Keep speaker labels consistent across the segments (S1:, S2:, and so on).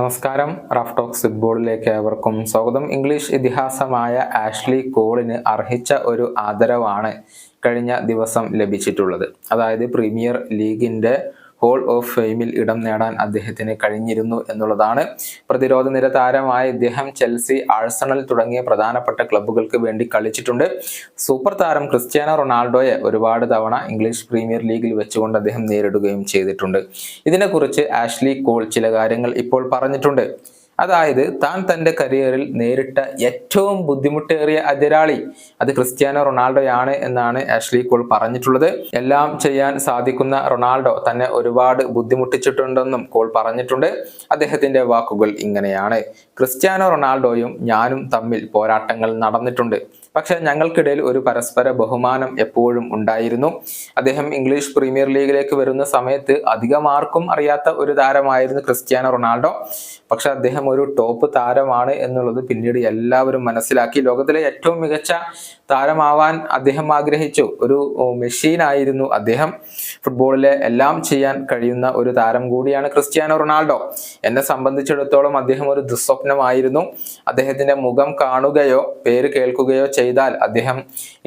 S1: നമസ്കാരം. Rough talks ഫുട്ബോളിലേക്ക് ഏവർക്കും സ്വാഗതം. ഇംഗ്ലീഷ് ഇതിഹാസമായ ആഷ്ലി കോളിന് അർഹിച്ച ഒരു ആദരവാണ് കഴിഞ്ഞ ദിവസം ലഭിച്ചിട്ടുള്ളത്. അതായത് പ്രീമിയർ ലീഗിന്റെ ഹോൾ ഓഫ് ഫെയിമിൽ ഇടം നേടാൻ അദ്ദേഹത്തിന് കഴിഞ്ഞിരുന്നു എന്നുള്ളതാണ്. പ്രതിരോധ നിര താരമായ ഇദ്ദേഹം ചെൽസി ആഴ്സണൽ തുടങ്ങിയ പ്രധാനപ്പെട്ട ക്ലബ്ബുകൾക്ക് വേണ്ടി കളിച്ചിട്ടുണ്ട്. സൂപ്പർ താരം ക്രിസ്ത്യാനോ റൊണാൾഡോയെ ഒരുപാട് തവണ ഇംഗ്ലീഷ് പ്രീമിയർ ലീഗിൽ വെച്ചുകൊണ്ട് അദ്ദേഹം നേരിടുകയും ചെയ്തിട്ടുണ്ട്. ഇതിനെക്കുറിച്ച് ആഷ്ലി കോൾ ചില കാര്യങ്ങൾ ഇപ്പോൾ പറഞ്ഞിട്ടുണ്ട്. അതായത് താൻ തന്റെ കരിയറിൽ നേരിട്ട ഏറ്റവും ബുദ്ധിമുട്ടേറിയ എതിരാളി അത് ക്രിസ്ത്യാനോ റൊണാൾഡോയാണ് എന്നാണ് ആഷ്ലി കോൾ പറഞ്ഞിട്ടുള്ളത്. എല്ലാം ചെയ്യാൻ സാധിക്കുന്ന റൊണാൾഡോ തന്നെ ഒരുപാട് ബുദ്ധിമുട്ടിച്ചിട്ടുണ്ടെന്നും കോൾ പറഞ്ഞിട്ടുണ്ട്. അദ്ദേഹത്തിന്റെ വാക്കുകൾ ഇങ്ങനെയാണ്. ക്രിസ്ത്യാനോ റൊണാൾഡോയും ഞാനും തമ്മിൽ പോരാട്ടങ്ങൾ നടന്നിട്ടുണ്ട്. പക്ഷെ ഞങ്ങൾക്കിടയിൽ ഒരു പരസ്പര ബഹുമാനം എപ്പോഴും ഉണ്ടായിരുന്നു. അദ്ദേഹം ഇംഗ്ലീഷ് പ്രീമിയർ ലീഗിലേക്ക് വരുന്ന സമയത്ത് അധികം ആർക്കും അറിയാത്ത ഒരു താരമായിരുന്നു ക്രിസ്ത്യാനോ റൊണാൾഡോ. പക്ഷെ അദ്ദേഹം ഒരു ടോപ്പ് താരമാണ് എന്നുള്ളത് പിന്നീട് എല്ലാവരും മനസ്സിലാക്കി. ലോകത്തിലെ ഏറ്റവും മികച്ച താരമാവാൻ അദ്ദേഹം ആഗ്രഹിച്ചു. ഒരു മെഷീനായിരുന്നു അദ്ദേഹം. ഫുട്ബോളിലെ എല്ലാം ചെയ്യാൻ കഴിയുന്ന ഒരു താരം കൂടിയാണ് ക്രിസ്ത്യാനോ റൊണാൾഡോ. എന്നെ സംബന്ധിച്ചിടത്തോളം അദ്ദേഹം ഒരു ദുസ്വപ്നമായിരുന്നു. അദ്ദേഹത്തിന്റെ മുഖം കാണുകയോ പേര് കേൾക്കുകയോ ചെയ്താൽ അദ്ദേഹം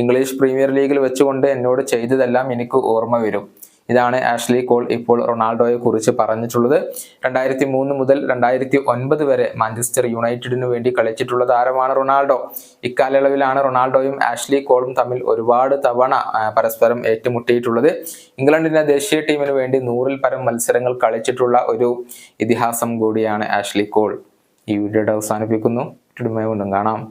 S1: ഇംഗ്ലീഷ് പ്രീമിയർ ലീഗിൽ വെച്ചുകൊണ്ട് എന്നോട് ചെയ്തതെല്ലാം എനിക്ക് ഓർമ്മ വരും. ഇതാണ് ആഷ്ലി കോൾ ഇപ്പോൾ റൊണാൾഡോയെ കുറിച്ച് പറഞ്ഞിട്ടുള്ളത്. രണ്ടായിരത്തി മൂന്ന് മുതൽ രണ്ടായിരത്തി ഒൻപത് വരെ മാഞ്ചസ്റ്റർ യുണൈറ്റഡിനു വേണ്ടി കളിച്ചിട്ടുള്ള താരമാണ് റൊണാൾഡോ. ഇക്കാലയളവിലാണ് റൊണാൾഡോയും ആഷ്ലി കോളും തമ്മിൽ ഒരുപാട് തവണ പരസ്പരം ഏറ്റുമുട്ടിയിട്ടുള്ളത്. ഇംഗ്ലണ്ടിന്റെ ദേശീയ ടീമിന് വേണ്ടി നൂറിൽ പരം മത്സരങ്ങൾ കളിച്ചിട്ടുള്ള ഒരു ഇതിഹാസം കൂടിയാണ് ആഷ്ലി കോൾ. ഈ വീഡിയോയുടെ അവസാനിപ്പിക്കുന്നു. കാണാം.